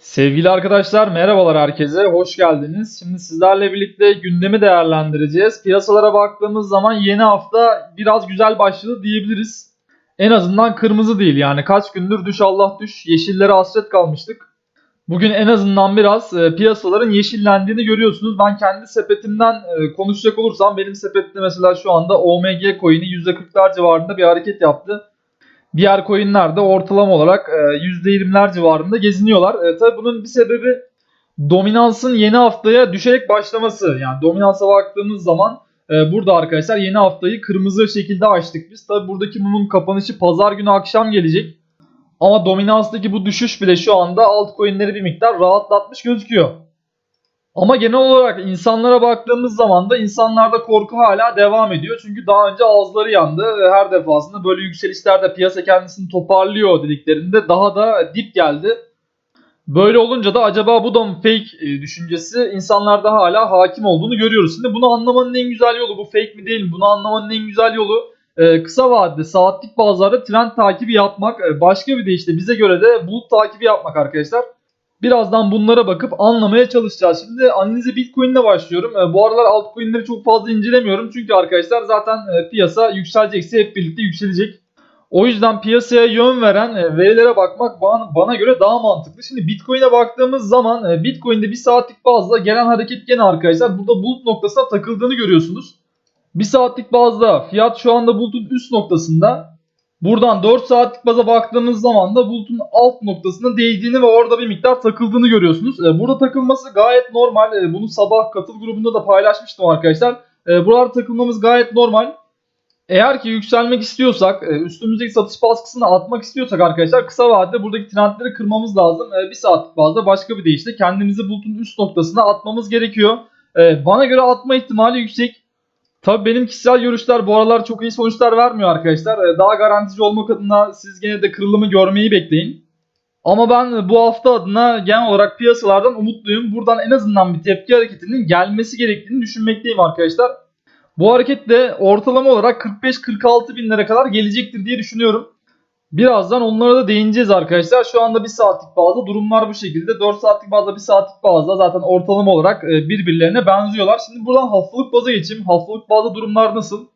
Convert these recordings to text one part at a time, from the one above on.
Sevgili arkadaşlar merhabalar herkese, hoş geldiniz. Şimdi sizlerle birlikte gündemi değerlendireceğiz. Piyasalara baktığımız zaman yeni hafta biraz güzel başladı diyebiliriz. En azından kırmızı değil yani kaç gündür düş Allah düş yeşillere hasret kalmıştık. Bugün en azından biraz e, piyasaların yeşillendiğini görüyorsunuz. Ben kendi sepetimden e, konuşacak olursam benim sepetimde mesela şu anda OMG coin'i %40'lar civarında bir hareket yaptı. Diğer coinler de ortalama olarak e, %20'ler civarında geziniyorlar. E, tabii bunun bir sebebi dominansın yeni haftaya düşerek başlaması. Yani dominansa baktığımız zaman e, burada arkadaşlar yeni haftayı kırmızı şekilde açtık biz. Tabii buradaki mumun kapanışı pazar günü akşam gelecek. Ama dominanstaki bu düşüş bile şu anda altcoin'leri bir miktar rahatlatmış gözüküyor. Ama genel olarak insanlara baktığımız zaman da insanlarda korku hala devam ediyor. Çünkü daha önce ağızları yandı. Her defasında böyle yükselişlerde piyasa kendisini toparlıyor dediklerinde daha da dip geldi. Böyle olunca da acaba bu da mı fake e, düşüncesi insanlarda hala hakim olduğunu görüyoruz. Şimdi bunu anlamanın en güzel yolu bu fake mi değil mi? Bunu anlamanın en güzel yolu e, kısa vadede saatlik bazılarda trend takibi yapmak. E, Başka bir de işte bize göre de bulut takibi yapmak arkadaşlar. Birazdan bunlara bakıp anlamaya çalışacağız. Şimdi analize Bitcoin ile başlıyorum. E, Bu aralar altcoin'leri çok fazla incelemiyorum. Çünkü arkadaşlar zaten e, piyasa yükselecekse hep birlikte yükselecek. O yüzden piyasaya yön veren e, verilere bakmak bana, bana göre daha mantıklı. Şimdi Bitcoin'e baktığımız zaman e, Bitcoin'de bir saatlik bazda gelen hareket gene arkadaşlar burada bulut noktasına takıldığını görüyorsunuz. Bir saatlik bazda fiyat şu anda bulutun üst noktasında. Buradan 4 saatlik baza baktığımız zaman da bulutun alt noktasına değdiğini ve orada bir miktar takıldığını görüyorsunuz. E, Burada takılması gayet normal. E, Bunu sabah katıl grubunda da paylaşmıştım arkadaşlar. E, Buralarda takılmamız gayet normal. Eğer ki yükselmek istiyorsak, üstümüzdeki satış baskısını atmak istiyorsak arkadaşlar kısa vadede buradaki trendleri kırmamız lazım. Bir saatlik bazda başka bir deyişle kendimizi bulutun üst noktasına atmamız gerekiyor. Bana göre atma ihtimali yüksek. Tabii benim kişisel görüşler bu aralar çok iyi sonuçlar vermiyor arkadaşlar. Ee, Daha garantici olmak adına siz gene de kırılımı görmeyi bekleyin. Ama ben bu hafta adına genel olarak piyasalardan umutluyum. Buradan en azından bir tepki hareketinin gelmesi gerektiğini düşünmekteyim arkadaşlar. Bu hareket de ortalama olarak 45-46 binlere kadar gelecektir diye düşünüyorum. Birazdan onlara da değineceğiz arkadaşlar. Şu anda bir saatlik bazda durumlar bu şekilde. 4 saatlik bazda bir saatlik bazda zaten ortalama olarak e, birbirlerine benziyorlar. Şimdi buradan haftalık baza geçeyim. Haftalık bazda durumlar nasıl?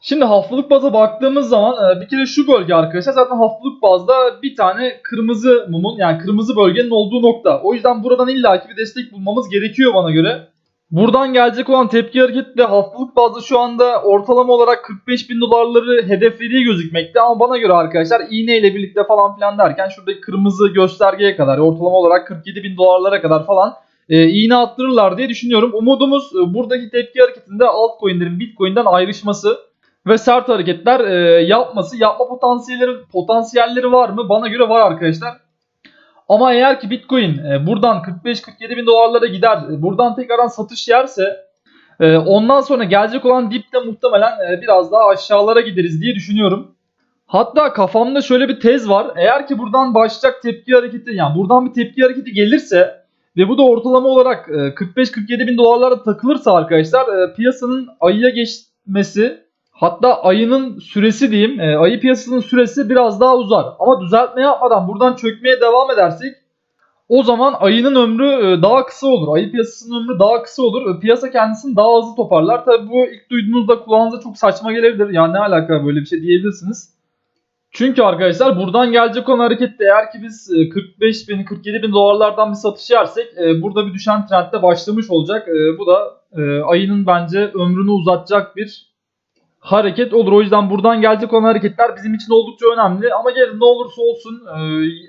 Şimdi haftalık baza baktığımız zaman e, bir kere şu bölge arkadaşlar zaten haftalık bazda bir tane kırmızı mumun yani kırmızı bölgenin olduğu nokta. O yüzden buradan illaki bir destek bulmamız gerekiyor bana göre. Buradan gelecek olan tepki hareketle haftalık bazda şu anda ortalama olarak 45 bin dolarları hedeflediği gözükmekte. Ama bana göre arkadaşlar iğne ile birlikte falan filan derken şuradaki kırmızı göstergeye kadar ortalama olarak 47 bin dolarlara kadar falan e, iğne attırırlar diye düşünüyorum. Umudumuz e, buradaki tepki hareketinde altcoin'lerin Bitcoin'den ayrışması ve sert hareketler e, yapması. Yapma potansiyelleri potansiyelleri var mı? Bana göre var arkadaşlar. Ama eğer ki Bitcoin e, buradan 45-47 bin dolarlara gider, e, buradan tekrardan satış yerse e, ondan sonra gelecek olan dip de muhtemelen biraz daha aşağılara gideriz diye düşünüyorum. Hatta kafamda şöyle bir tez var. Eğer ki buradan başlayacak tepki hareketi yani buradan bir tepki hareketi gelirse ve bu da ortalama olarak e, 45-47 bin dolarlara takılırsa arkadaşlar piyasanın ayıya geçmesi Hatta ayının süresi diyeyim, e, ayı piyasasının süresi biraz daha uzar. Ama düzeltme yapmadan buradan çökmeye devam edersek o zaman ayının ömrü e, daha kısa olur. Ayı piyasasının ömrü daha kısa olur. E, Piyasa kendisini daha hızlı toparlar. Tabi bu ilk duyduğunuzda kulağınıza çok saçma gelebilir. Ya ne alaka böyle bir şey diyebilirsiniz. Çünkü arkadaşlar buradan gelecek olan harekette eğer ki biz e, 45 bin 47 bin dolarlardan bir satış yersek e, burada bir düşen trendde başlamış olacak. E, Bu da e, ayının bence ömrünü uzatacak bir hareket olur. O yüzden buradan gelecek olan hareketler bizim için oldukça önemli. Ama gelin ne olursa olsun e,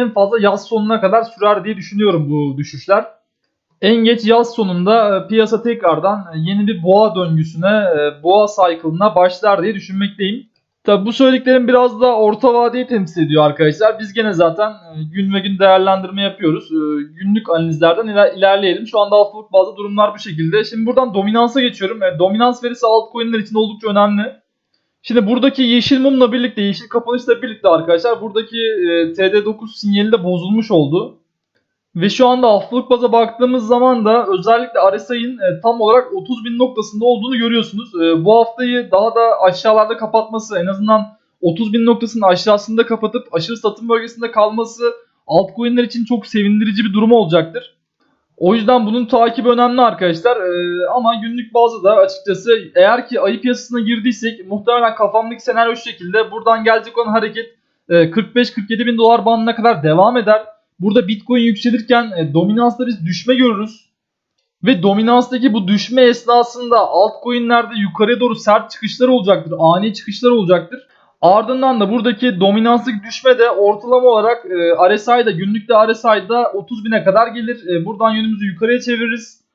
en fazla yaz sonuna kadar sürer diye düşünüyorum bu düşüşler. En geç yaz sonunda e, piyasa tekrardan e, yeni bir boğa döngüsüne, boğa cycle'ına başlar diye düşünmekteyim. Tabi bu söylediklerim biraz da orta vadeyi temsil ediyor arkadaşlar. Biz gene zaten e, gün ve gün değerlendirme yapıyoruz. E, Günlük analizlerden iler- ilerleyelim. Şu anda haftalık bazı durumlar bu şekilde. Şimdi buradan dominansa geçiyorum. E, Dominans verisi altcoin'ler için oldukça önemli. Şimdi buradaki yeşil mumla birlikte, yeşil kapanışla birlikte arkadaşlar buradaki e, TD9 sinyali de bozulmuş oldu. Ve şu anda haftalık baza baktığımız zaman da özellikle RSI'nin e, tam olarak 30 bin noktasında olduğunu görüyorsunuz. E, bu haftayı daha da aşağılarda kapatması en azından 30 bin noktasının aşağısında kapatıp aşırı satım bölgesinde kalması altcoin'ler için çok sevindirici bir durum olacaktır. O yüzden bunun takibi önemli arkadaşlar. Ee, ama günlük bazda da açıkçası eğer ki ayı piyasasına girdiysek muhtemelen kafamdaki senaryo şu şekilde. Buradan gelecek olan hareket e, 45-47 bin dolar bandına kadar devam eder. Burada Bitcoin yükselirken e, dominansta biz düşme görürüz. Ve dominanstaki bu düşme esnasında altcoin'lerde yukarıya doğru sert çıkışlar olacaktır. Ani çıkışlar olacaktır. Ardından da buradaki dominanstaki düşme de ortalama olarak e, RSI'da günlükte RSI'da 30 bine kadar gelir. E, buradan yönümüzü yukarıya çeviririz.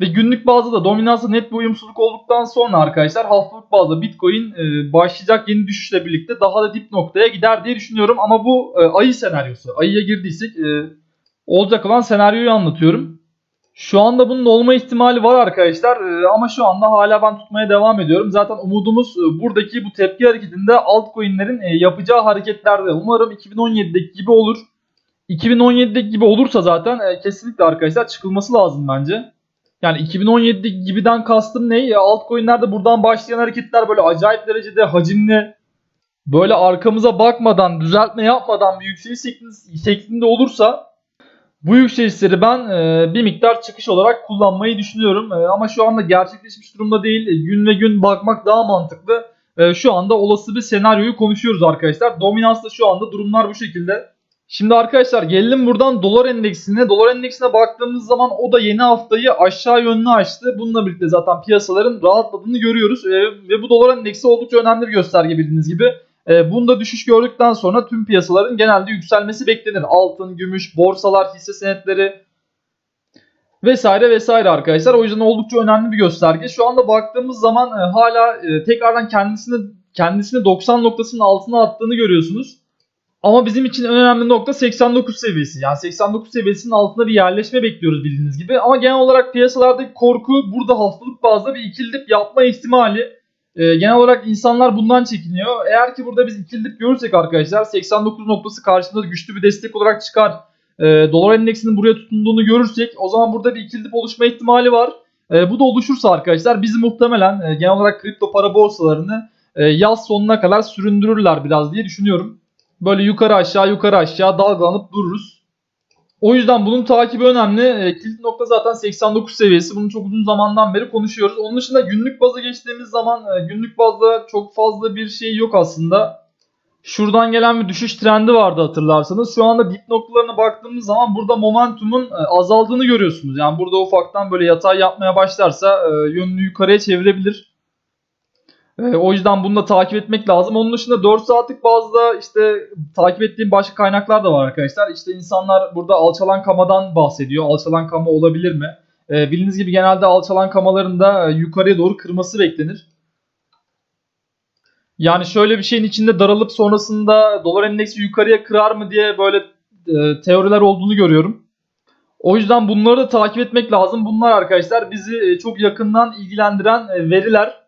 Ve günlük bazda da dominansa net bir uyumsuzluk olduktan sonra arkadaşlar haftalık bazda Bitcoin e, başlayacak yeni düşüşle birlikte daha da dip noktaya gider diye düşünüyorum. Ama bu e, ayı senaryosu. Ayıya girdiysek e, olacak olan senaryoyu anlatıyorum. Şu anda bunun olma ihtimali var arkadaşlar Ee, ama şu anda hala ben tutmaya devam ediyorum. Zaten umudumuz e, buradaki bu tepki hareketinde altcoin'lerin e, yapacağı hareketlerde. Umarım 2017'deki gibi olur. 2017'deki gibi olursa zaten e, kesinlikle arkadaşlar çıkılması lazım bence. Yani 2017'deki gibiden kastım ne? Ya altcoin'lerde buradan başlayan hareketler böyle acayip derecede hacimli böyle arkamıza bakmadan, düzeltme yapmadan bir yükseliş şeklinde, olursa bu yükselişleri ben e, bir miktar çıkış olarak kullanmayı düşünüyorum. E, ama şu anda gerçekleşmiş durumda değil. E, gün ve gün bakmak daha mantıklı. E, şu anda olası bir senaryoyu konuşuyoruz arkadaşlar. Dominansla şu anda durumlar bu şekilde. Şimdi arkadaşlar gelelim buradan dolar endeksine. Dolar endeksine baktığımız zaman o da yeni haftayı aşağı yönlü açtı. Bununla birlikte zaten piyasaların rahatladığını görüyoruz. E, ve bu dolar endeksi oldukça önemli bir gösterge bildiğiniz gibi. E, bunda düşüş gördükten sonra tüm piyasaların genelde yükselmesi beklenir. Altın, gümüş, borsalar, hisse senetleri vesaire vesaire arkadaşlar. O yüzden oldukça önemli bir gösterge. Şu anda baktığımız zaman e, hala e, tekrardan kendisini kendisini 90 noktasının altına attığını görüyorsunuz. Ama bizim için en önemli nokta 89 seviyesi. Yani 89 seviyesinin altında bir yerleşme bekliyoruz bildiğiniz gibi. Ama genel olarak piyasalardaki korku burada haftalık bazda bir ikili dip yapma ihtimali. Ee, genel olarak insanlar bundan çekiniyor. Eğer ki burada biz ikili dip görürsek arkadaşlar 89 noktası karşımızda güçlü bir destek olarak çıkar. Ee, dolar endeksinin buraya tutunduğunu görürsek o zaman burada bir ikili dip oluşma ihtimali var. Ee, bu da oluşursa arkadaşlar bizi muhtemelen e, genel olarak kripto para borsalarını e, yaz sonuna kadar süründürürler biraz diye düşünüyorum. Böyle yukarı aşağı yukarı aşağı dalgalanıp dururuz. O yüzden bunun takibi önemli. E, kilit nokta zaten 89 seviyesi. Bunu çok uzun zamandan beri konuşuyoruz. Onun dışında günlük baza geçtiğimiz zaman e, günlük bazda çok fazla bir şey yok aslında. Şuradan gelen bir düşüş trendi vardı hatırlarsanız. Şu anda dip noktalarına baktığımız zaman burada momentumun e, azaldığını görüyorsunuz. Yani burada ufaktan böyle yatay yapmaya başlarsa e, yönünü yukarıya çevirebilir. E, o yüzden bunu da takip etmek lazım. Onun dışında 4 saatlik bazda işte takip ettiğim başka kaynaklar da var arkadaşlar. İşte insanlar burada alçalan kamadan bahsediyor. Alçalan kama olabilir mi? E, bildiğiniz gibi genelde alçalan kamaların da e, yukarıya doğru kırması beklenir. Yani şöyle bir şeyin içinde daralıp sonrasında dolar endeksi yukarıya kırar mı diye böyle e, teoriler olduğunu görüyorum. O yüzden bunları da takip etmek lazım. Bunlar arkadaşlar bizi e, çok yakından ilgilendiren e, veriler.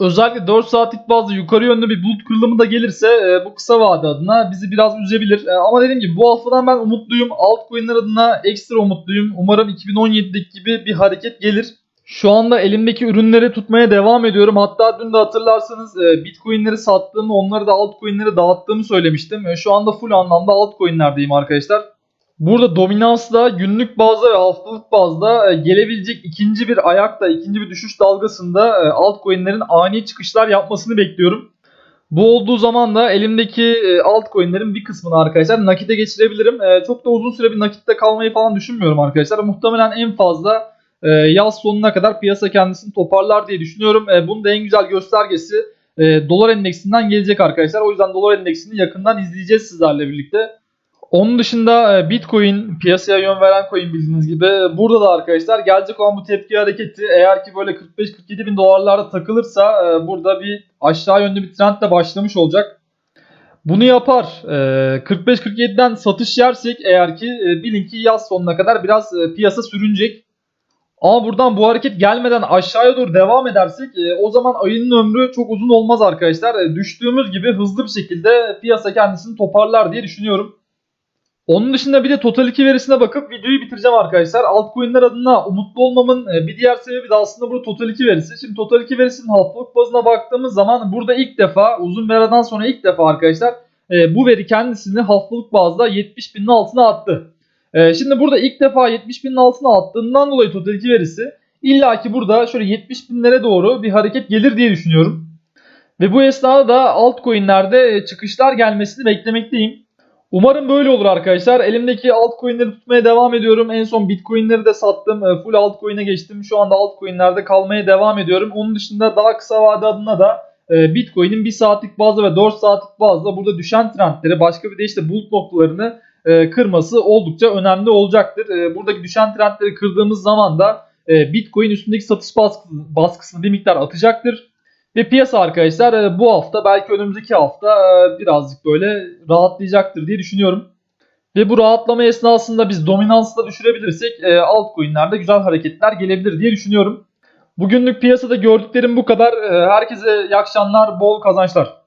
Özellikle 4 saatlik bazda yukarı yönlü bir bulut kırılımı da gelirse e, bu kısa vade adına bizi biraz üzebilir. E, ama dediğim gibi bu haftadan ben umutluyum. Altcoin'ler adına ekstra umutluyum. Umarım 2017'deki gibi bir hareket gelir. Şu anda elimdeki ürünleri tutmaya devam ediyorum. Hatta dün de hatırlarsanız e, Bitcoin'leri sattığımı, onları da altcoin'leri dağıttığımı söylemiştim. E, şu anda full anlamda altcoin'lerdeyim arkadaşlar. Burada dominansla günlük bazda ve haftalık bazda e, gelebilecek ikinci bir ayakta, ikinci bir düşüş dalgasında e, altcoin'lerin ani çıkışlar yapmasını bekliyorum. Bu olduğu zaman da elimdeki e, altcoin'lerin bir kısmını arkadaşlar nakite geçirebilirim. Çok da uzun süre bir nakitte kalmayı falan düşünmüyorum arkadaşlar. Muhtemelen en fazla yaz sonuna kadar piyasa kendisini toparlar diye düşünüyorum. Bunun da en güzel göstergesi dolar endeksinden gelecek arkadaşlar. O yüzden dolar endeksini yakından izleyeceğiz sizlerle birlikte. Onun dışında e, Bitcoin piyasaya yön veren coin bildiğiniz gibi. Burada da arkadaşlar gelecek olan bu tepki hareketi eğer ki böyle 45-47 bin dolarlarda takılırsa e, burada bir aşağı yönlü bir trend de başlamış olacak. Bunu yapar. E, 45-47'den satış yersek eğer ki e, bilin ki yaz sonuna kadar biraz e, piyasa sürünecek. Ama buradan bu hareket gelmeden aşağıya doğru devam edersek e, o zaman ayının ömrü çok uzun olmaz arkadaşlar. E, düştüğümüz gibi hızlı bir şekilde piyasa kendisini toparlar diye düşünüyorum. Onun dışında bir de Total 2 verisine bakıp videoyu bitireceğim arkadaşlar. Altcoin'ler adına umutlu olmamın e, bir diğer sebebi de aslında bu Total 2 verisi. Şimdi Total 2 verisinin haftalık bazına baktığımız zaman burada ilk defa uzun bir aradan sonra ilk defa arkadaşlar e, bu veri kendisini haftalık bazda 70 binin altına attı. E, şimdi burada ilk defa 70 binin altına attığından dolayı total 2 verisi illa ki burada şöyle 70 binlere doğru bir hareket gelir diye düşünüyorum. Ve bu esnada da altcoin'lerde çıkışlar gelmesini beklemekteyim. Umarım böyle olur arkadaşlar. Elimdeki altcoin'leri tutmaya devam ediyorum. En son bitcoin'leri de sattım. E, Full altcoin'e geçtim. Şu anda altcoin'lerde kalmaya devam ediyorum. Onun dışında daha kısa vade adına da e, Bitcoin'in 1 saatlik bazda ve 4 saatlik bazda burada düşen trendleri başka bir de işte bulut noktalarını e, kırması oldukça önemli olacaktır. E, buradaki düşen trendleri kırdığımız zaman da Bitcoin üstündeki satış baskısı, baskısını bir miktar atacaktır. Ve piyasa arkadaşlar e, bu hafta belki önümüzdeki hafta e, birazcık böyle rahatlayacaktır diye düşünüyorum. Ve bu rahatlama esnasında biz dominansı da düşürebilirsek e, altcoin'lerde güzel hareketler gelebilir diye düşünüyorum. Bugünlük piyasada gördüklerim bu kadar. Herkese iyi akşamlar, bol kazançlar.